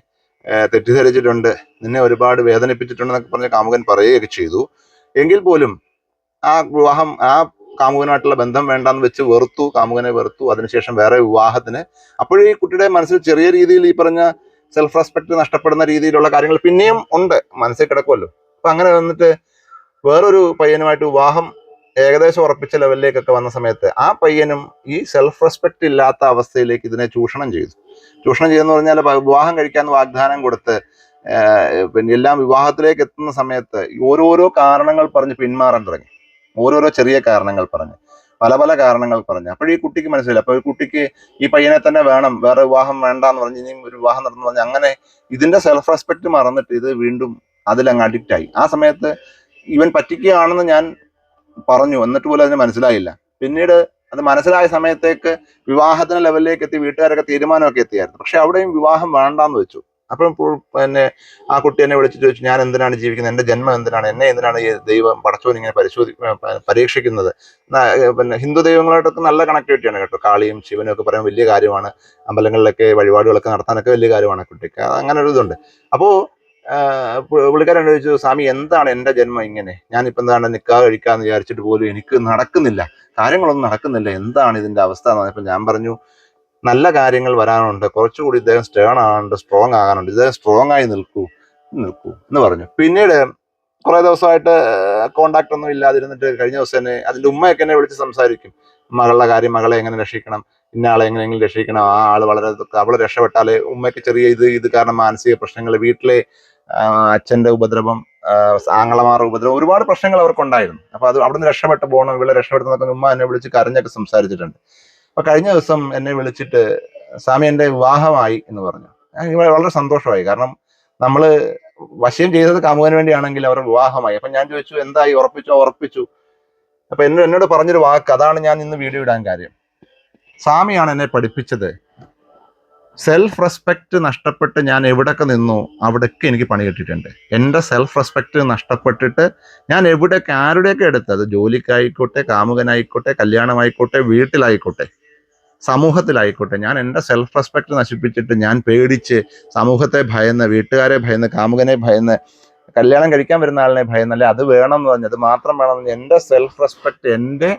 തെറ്റിദ്ധരിച്ചിട്ടുണ്ട്. നിന്നെ ഒരുപാട് വേദനിപ്പിച്ചിട്ടുണ്ടെന്നൊക്കെ പറഞ്ഞ് കാമുകൻ പറയുകയൊക്കെ ചെയ്തു. എങ്കിൽ പോലും ആ വിവാഹം ആ കാമുകനായിട്ടുള്ള ബന്ധം വേണ്ടാന്ന് വെച്ച് വെറുത്തു കാമുകനെ വെറുത്തു. അതിനുശേഷം വേറെ വിവാഹത്തിന്. അപ്പോഴേ ഈ കുട്ടിയുടെ മനസ്സിൽ ചെറിയ രീതിയിൽ ഈ പറഞ്ഞ സെൽഫ് റെസ്പെക്ട് നഷ്ടപ്പെടുന്ന രീതിയിലുള്ള കാര്യങ്ങൾ പിന്നെയും ഉണ്ട്. മനസ്സിൽ കിടക്കുമല്ലോ അപ്പൊ അങ്ങനെ വന്നിട്ട് വേറൊരു പയ്യനുമായിട്ട് വിവാഹം ഏകദേശം ഉറപ്പിച്ച ലെവലിലേക്കൊക്കെ വന്ന സമയത്ത് ആ പയ്യനും ഈ സെൽഫ് റെസ്പെക്ട് ഇല്ലാത്ത അവസ്ഥയിലേക്ക് ഇതിനെ ചൂഷണം ചെയ്തു. ചൂഷണം ചെയ്തെന്ന് പറഞ്ഞാൽ വിവാഹം കഴിക്കാൻ വാഗ്ദാനം കൊടുത്ത് പിന്നെ എല്ലാം വിവാഹത്തിലേക്ക് എത്തുന്ന സമയത്ത് ഓരോരോ കാരണങ്ങൾ പറഞ്ഞ് പിന്മാറാൻ തുടങ്ങി. ഓരോരോ ചെറിയ കാരണങ്ങൾ പറഞ്ഞ്. പല പല കാരണങ്ങൾ പറഞ്ഞു. അപ്പോൾ ഈ കുട്ടിക്ക് മനസ്സിലായി. അപ്പോൾ ഈ കുട്ടിക്ക് ഈ പയ്യനെ തന്നെ വേണം വേറെ വിവാഹം വേണ്ട എന്ന് പറഞ്ഞ് ഇനിയും ഒരു വിവാഹം നടന്നു പറഞ്ഞ് അങ്ങനെ ഇതിന്റെ സെൽഫ് റെസ്പെക്ട് മറന്നിട്ട് ഇത് വീണ്ടും അതിലങ്ങ് അഡിക്റ്റ് ആയി. ആ സമയത്ത് ഇവൻ പറ്റിക്കുകയാണെന്ന് ഞാൻ പറഞ്ഞു. എന്നിട്ട് പോലും അതിന് മനസ്സിലായില്ല. പിന്നീട് അത് മനസ്സിലായ സമയത്തേക്ക് വിവാഹത്തിന് ലെവലിലേക്ക് എത്തി വീട്ടുകാരൊക്കെ തീരുമാനമൊക്കെ എത്തിയായിരുന്നു. പക്ഷെ അവിടെയും വിവാഹം വേണ്ടാന്ന് വെച്ചു. അപ്പം പിന്നെ ആ കുട്ടി എന്നെ വിളിച്ചിട്ട് ചോദിച്ചു ഞാൻ എന്തിനാണ് ജീവിക്കുന്നത്? എന്റെ ജന്മം എന്തിനാണ്? എന്നെ എന്തിനാണ് ഈ ദൈവം പടച്ചോൻ ഇങ്ങനെ പരിശോധി പരീക്ഷിക്കുന്നത്? പിന്നെ ഹിന്ദു ദൈവങ്ങളായിട്ടൊക്കെ നല്ല കണക്ടിവിറ്റിയാണ് കേട്ടോ. കാളിയും ശിവനും ഒക്കെ പറയാൻ വലിയ കാര്യമാണ്. അമ്പലങ്ങളിലൊക്കെ വഴിപാടുകളൊക്കെ നടത്താനൊക്കെ വലിയ കാര്യമാണ് കുട്ടിക്ക്. അങ്ങനെ ഒരു ഇതുണ്ട്. അപ്പോൾ പുള്ളിക്കാരൻ ചോദിച്ചു സ്വാമി എന്താണ് എന്റെ ജന്മം ഇങ്ങനെ? ഞാനിപ്പോൾ എന്താണ് നിൽക്കാതെ കഴിക്കാന്ന് വിചാരിച്ചിട്ട് പോലും എനിക്ക് നടക്കുന്നില്ല. കാര്യങ്ങളൊന്നും നടക്കുന്നില്ല. എന്താണ് ഇതിന്റെ അവസ്ഥ? എന്ന് പറഞ്ഞപ്പോൾ ഞാൻ പറഞ്ഞു നല്ല കാര്യങ്ങൾ വരാനുണ്ട്. കുറച്ചുകൂടി ഇദ്ദേഹം സ്റ്റേൺ ആകാനുണ്ട് സ്ട്രോങ് ആകാനുണ്ട്. ഇദ്ദേഹം സ്ട്രോങ് ആയി നിൽക്കൂ നിൽക്കൂ എന്ന് പറഞ്ഞു. പിന്നീട് കുറേ ദിവസമായിട്ട് കോണ്ടാക്ട് ഒന്നും ഇല്ലാതിരുന്നിട്ട് കഴിഞ്ഞ ദിവസം തന്നെ അതിന്റെ ഉമ്മയൊക്കെ എന്നെ വിളിച്ച് സംസാരിക്കും. മകളുടെ കാര്യം മകളെ എങ്ങനെ രക്ഷിക്കണം? ഇന്ന ആളെ എങ്ങനെയെങ്കിലും രക്ഷിക്കണം? ആ ആൾ വളരെ അവൾ രക്ഷപ്പെട്ടാൽ ഉമ്മയ്ക്ക് ചെറിയ ഇത് ഇത് കാരണം മാനസിക പ്രശ്നങ്ങൾ വീട്ടിലെ അച്ഛന്റെ ഉപദ്രവം ആങ്ങളമാരുടെ ഉപദ്രവം ഒരുപാട് പ്രശ്നങ്ങൾ അവർക്കുണ്ടായിരുന്നു. അപ്പോൾ അത് അവിടുന്ന് രക്ഷപ്പെട്ട് പോകണം ഇവിടെ രക്ഷപ്പെടുത്തുന്നൊക്കെ ഉമ്മ എന്നെ വിളിച്ച് കരഞ്ഞൊക്കെ സംസാരിച്ചിട്ടുണ്ട്. അപ്പൊ കഴിഞ്ഞ ദിവസം എന്നെ വിളിച്ചിട്ട് സ്വാമി എന്റെ വിവാഹമായി എന്ന് പറഞ്ഞു. ഞാൻ വളരെ സന്തോഷമായി. കാരണം നമ്മൾ വശ്യം ചെയ്തത് കാമുകന് വേണ്ടിയാണെങ്കിൽ അവരുടെ വിവാഹമായി. അപ്പൊ ഞാൻ ചോദിച്ചു എന്തായി? ഉറപ്പിച്ചു? ഉറപ്പിച്ചു? അപ്പൊ എന്നോട് എന്നോട് പറഞ്ഞൊരു വാക്ക് അതാണ് ഞാൻ ഇന്ന് വീഡിയോ ഇടാൻ കാര്യം. സ്വാമിയാണ് എന്നെ പഠിപ്പിച്ചത്. സെൽഫ് റെസ്പെക്ട് നഷ്ടപ്പെട്ട് ഞാൻ എവിടെയൊക്കെ നിന്നു അവിടെയൊക്കെ എനിക്ക് പണി കിട്ടിയിട്ടുണ്ട്. എന്റെ സെൽഫ് റെസ്പെക്ട് നഷ്ടപ്പെട്ടിട്ട് ഞാൻ എവിടെയൊക്കെ ആരുടെയൊക്കെ എടുത്തത് ജോലിക്കായിക്കോട്ടെ കാമുകനായിക്കോട്ടെ കല്യാണമായിക്കോട്ടെ വീട്ടിലായിക്കോട്ടെ സമൂഹത്തിലായിക്കോട്ടെ. ഞാൻ എന്റെ സെൽഫ് റെസ്പെക്ട് നശിപ്പിച്ചിട്ട് ഞാൻ പേടിച്ച് സമൂഹത്തെ ഭയന്ന് വീട്ടുകാരെ ഭയന്ന് കാമുകനെ ഭയന്ന് കല്യാണം കഴിക്കാൻ വരുന്ന ആളിനെ ഭയന്ന് അല്ലെ അത് വേണം എന്ന് പറഞ്ഞത് മാത്രം വേണം എന്ന് എന്റെ സെൽഫ് റെസ്പെക്ട് എന്റെ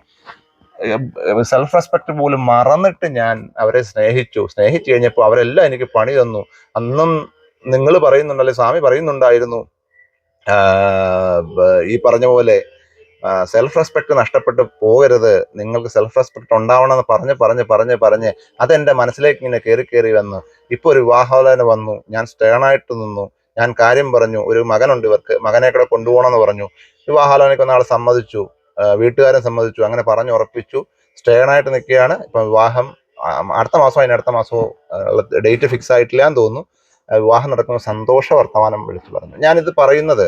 സെൽഫ് റെസ്പെക്ട് പോലും മറന്നിട്ട് ഞാൻ അവരെ സ്നേഹിച്ചു. സ്നേഹിച്ചു കഴിഞ്ഞപ്പോൾ അവരെല്ലാം എനിക്ക് പണി തന്നു. അന്നും നിങ്ങൾ പറയുന്നുണ്ടല്ലേ സ്വാമി പറയുന്നുണ്ടായിരുന്നു. ഈ പറഞ്ഞ പോലെ സെൽഫ് റെസ്പെക്ട് നഷ്ടപ്പെട്ട് പോകരുത്. നിങ്ങൾക്ക് സെൽഫ് റെസ്പെക്ട് ഉണ്ടാവണമെന്ന് പറഞ്ഞ് പറഞ്ഞ് പറഞ്ഞ് പറഞ്ഞ് അതെന്റെ മനസ്സിലേക്ക് ഇങ്ങനെ കയറി കയറി വന്നു. ഇപ്പോൾ ഒരു വിവാഹാലോചന വന്നു. ഞാൻ സ്റ്റേണായിട്ട് നിന്നു. ഞാൻ കാര്യം പറഞ്ഞു. ഒരു മകനുണ്ട് ഇവർക്ക്. മകനെ കൂടെ കൊണ്ടുപോകണമെന്ന് പറഞ്ഞു. വിവാഹാലോചനയ്ക്ക് ഒന്നാൾ സമ്മതിച്ചു. വീട്ടുകാരെ സമ്മതിച്ചു. അങ്ങനെ പറഞ്ഞു ഉറപ്പിച്ചു. സ്റ്റേണായിട്ട് നിൽക്കുകയാണ്. ഇപ്പം വിവാഹം അടുത്ത മാസം അതിന് അടുത്ത മാസമോ ഡേറ്റ് ഫിക്സ് ആയിട്ടില്ല എന്ന് തോന്നുന്നു. വിവാഹം നടക്കുന്ന സന്തോഷ വർത്തമാനം വിളിച്ചു പറഞ്ഞു. ഞാനിത് പറയുന്നത്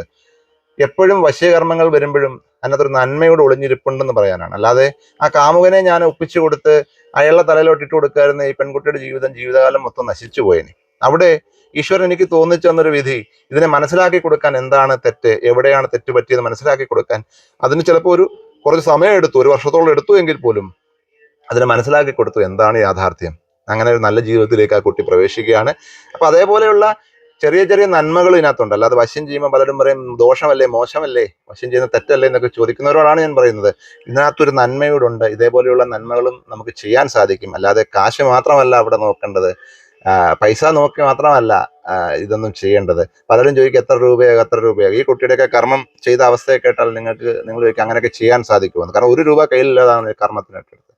എപ്പോഴും വശ്യകർമ്മങ്ങൾ വരുമ്പോഴും അതിനകത്തൊരു നന്മയോട് ഒളിഞ്ഞിരിപ്പുണ്ടെന്ന് പറയാനാണ്. അല്ലാതെ ആ കാമുകനെ ഞാൻ ഒപ്പിച്ചു കൊടുത്ത് അയാളുടെ തലയിലോട്ട് ഇട്ട് കൊടുക്കായിരുന്ന ഈ പെൺകുട്ടിയുടെ ജീവിതം ജീവിതകാലം മൊത്തം നശിച്ചു പോയേനെ. അവിടെ ഈശ്വരൻ എനിക്ക് തോന്നിച്ചു തന്നൊരു വിധി ഇതിനെ മനസ്സിലാക്കി കൊടുക്കാൻ എന്താണ് തെറ്റ് എവിടെയാണ് തെറ്റ് പറ്റിയത് മനസ്സിലാക്കി കൊടുക്കാൻ അതിന് ചിലപ്പോൾ ഒരു കുറച്ച് സമയം എടുത്തു ഒരു വർഷത്തോളം എടുത്തു എങ്കിൽ പോലും അതിനെ മനസ്സിലാക്കി കൊടുത്തു എന്താണ് യാഥാർത്ഥ്യം. അങ്ങനെ ഒരു നല്ല ജീവിതത്തിലേക്ക് ആ കുട്ടി പ്രവേശിക്കുകയാണ്. അപ്പൊ അതേപോലെയുള്ള ചെറിയ ചെറിയ നന്മകൾ ഇതിനകത്തുണ്ട്. അല്ലാതെ വശ്യം ചെയ്യുമ്പോൾ പലരും പറയും ദോഷമല്ലേ മോശമല്ലേ വശ്യം ചെയ്യുന്ന തെറ്റല്ലേ എന്നൊക്കെ ചോദിക്കുന്നവരോടാണ് ഞാൻ പറയുന്നത്. ഇതിനകത്തൊരു നന്മയോടുണ്ട്. ഇതേപോലെയുള്ള നന്മകളും നമുക്ക് ചെയ്യാൻ സാധിക്കും. അല്ലാതെ കാശ് മാത്രമല്ല അവിടെ നോക്കേണ്ടത്. പൈസ നോക്കി മാത്രമല്ല ഇതൊന്നും ചെയ്യേണ്ടത്. പലരും ചോദിക്കും എത്ര രൂപയാകും എത്ര രൂപയാകും? ഈ കുട്ടിയുടെയൊക്കെ കർമ്മം ചെയ്ത അവസ്ഥയെ കേട്ടാൽ നിങ്ങൾക്ക് നിങ്ങൾ ചോദിക്കും അങ്ങനെയൊക്കെ ചെയ്യാൻ സാധിക്കുമെന്ന് കാരണം ഒരു രൂപ കയ്യിലില്ലാതാണ് കർമ്മത്തിനൊക്കെ കർമ്മത്തിനായിട്ട്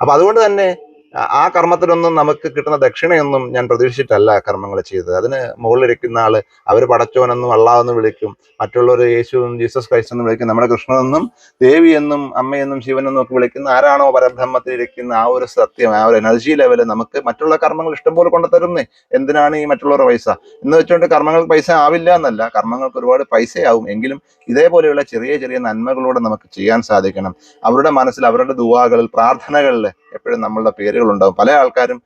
അപ്പൊ അതുകൊണ്ട് തന്നെ ആ- കർമ്മത്തിനൊന്നും നമുക്ക് കിട്ടുന്ന ദക്ഷിണയൊന്നും ഞാൻ പ്രതീക്ഷിച്ചിട്ടല്ല കർമ്മങ്ങൾ ചെയ്തത്. അതിന് മുകളിലിരിക്കുന്ന ആൾ അവർ പടച്ചോനെന്നും അള്ളാവെന്നും വിളിക്കും. മറ്റുള്ളവർ യേശുവും ജീസസ് ക്രൈസ്റ്റ് എന്നും വിളിക്കും. നമ്മുടെ കൃഷ്ണനെന്നും ദേവി എന്നും അമ്മയെന്നും ശിവനെന്നും ഒക്കെ വിളിക്കുന്ന ആരാണോ പരബ്രഹ്മത്തിൽ ഇരിക്കുന്ന ആ ഒരു സത്യം ആ ഒരു എനർജി ലെവൽ നമുക്ക് മറ്റുള്ള കർമ്മങ്ങൾ ഇഷ്ടംപോലെ കൊണ്ടുതരുന്നേ എന്തിനാണ് ഈ മറ്റുള്ളവരുടെ പൈസ? എന്ന് വെച്ചുകൊണ്ട് കർമ്മങ്ങൾക്ക് പൈസ ആവില്ല എന്നല്ല. കർമ്മങ്ങൾക്ക് ഒരുപാട് പൈസയാവും. എങ്കിലും ഇതേപോലെയുള്ള ചെറിയ ചെറിയ നന്മകളോടെ നമുക്ക് ചെയ്യാൻ സാധിക്കണം. അവരുടെ മനസ്സിൽ അവരുടെ ദുവാകളിൽ പ്രാർത്ഥനകളിൽ എപ്പോഴും നമ്മളുടെ പേരുകളുണ്ടാവും. പല ആൾക്കാരും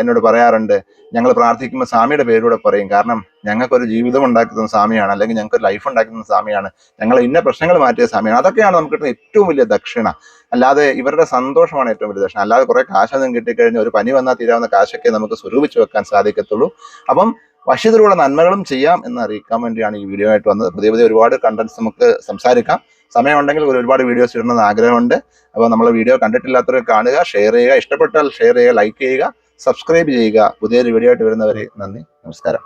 എന്നോട് പറയാറുണ്ട് ഞങ്ങൾ പ്രാർത്ഥിക്കുമ്പോൾ സ്വാമിയുടെ പേരൂടെ പറയും. കാരണം ഞങ്ങൾക്കൊരു ജീവിതം ഉണ്ടാക്കുന്ന സ്വാമിയാണ് അല്ലെങ്കിൽ ഞങ്ങൾക്ക് ഒരു ലൈഫ് ഉണ്ടാക്കുന്ന സ്വാമിയാണ്. ഞങ്ങൾ ഇന്ന പ്രശ്നങ്ങൾ മാറ്റിയ സ്വാമിയാണ്. അതൊക്കെയാണ് നമുക്ക് കിട്ടുന്ന ഏറ്റവും വലിയ ദക്ഷിണ. അല്ലാതെ ഇവരുടെ സന്തോഷമാണ് ഏറ്റവും വലിയ ദക്ഷിണ. അല്ലാതെ കുറെ കാശൊന്നും കിട്ടിക്കഴിഞ്ഞാൽ ഒരു പനി വന്നാൽ തീരാവുന്ന കാശൊക്കെ നമുക്ക് സ്വരൂപിച്ച് വെക്കാൻ സാധിക്കത്തുള്ളൂ. അപ്പം വശ്യത്തിലൂടെ നന്മകളും ചെയ്യാം എന്ന് അറിയിക്കാൻ വേണ്ടിയാണ് ഈ വീഡിയോ ആയിട്ട് വന്നത്. പുതിയ പുതിയ ഒരുപാട് കണ്ടന്റ്സ് നമുക്ക് സംസാരിക്കാം. സമയമുണ്ടെങ്കിൽ ഒരു ഒരുപാട് വീഡിയോസ് ഇടണമെന്ന് ആഗ്രഹമുണ്ട്. അപ്പോൾ നമ്മൾ വീഡിയോ കണ്ടിട്ടില്ലാത്തവർ കാണുക ഷെയർ ചെയ്യുക. ഇഷ്ടപ്പെട്ടാൽ ഷെയർ ചെയ്യുക ലൈക്ക് ചെയ്യുക സബ്സ്ക്രൈബ് ചെയ്യുക. പുതിയൊരു വീഡിയോ ആയിട്ട് വരുന്നവരെ നന്ദി നമസ്കാരം.